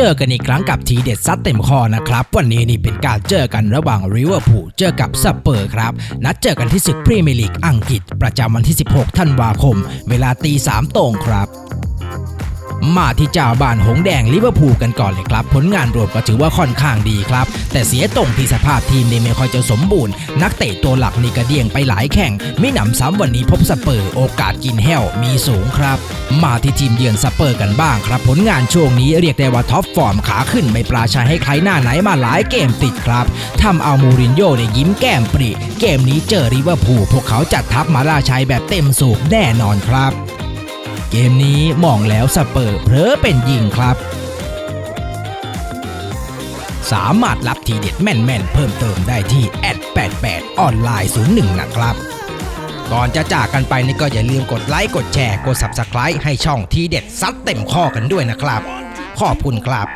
เจอกันอีกครั้งกับทีเด็ดซัดเต็มคอนะครับ วันนี้นี่เป็นการเจอกันระหว่างริเวอร์พูลเจอกับสเปอร์ครับ นัดเจอกันที่ศึกพรีเมียร์ลีกอังกฤษ ประจำวันที่ 16 ธันวาคม เวลาตีสามตรงครับ มาที่เจ้าบ้านหงแดงลิเวอร์พูลกันก่อนเลยครับ ผลงานรวมก็ถือว่าค่อนข้างดีครับ แต่เสียตรงที่สภาพทีมนี่ไม่ค่อยจะสมบูรณ์ นักเตะตัวหลักนี่กระเดียงไปหลายแข่ง ไม่หนำซ้ำวันนี้พบสเปอร์โอกาสกินแห้วมีสูงครับ มาที่ทีมเยือนสเปอร์กันบ้างครับ ผลงานช่วงนี้เรียกได้ว่าท็อปฟอร์มขาขึ้นไม่ปราชัยให้ใครหน้าไหนมาหลายเกมติดครับทำเอามูรินโญ่เนี่ยยิ้มแก้มปริเกมนี้เจอริเวอร์พูลพวกเขาจัดทัพมาลาชัยแบบเต็มสูบแน่นอนครับ เกมนี้มองแล้วสเปอร์เพลอเป็นยิงครับ สามารถรับทีเด็ดแม่นๆ เพิ่มเติมได้ที่แอด88ออนไลน์01 นะครับ ก่อนจะจากกันไปนี่ก็อย่าลืมกดไลค์กดแชร์กด Subscribe ให้ช่องทีเด็ดซัดเต็มข้อกันด้วยนะครับ ขอบคุณครับ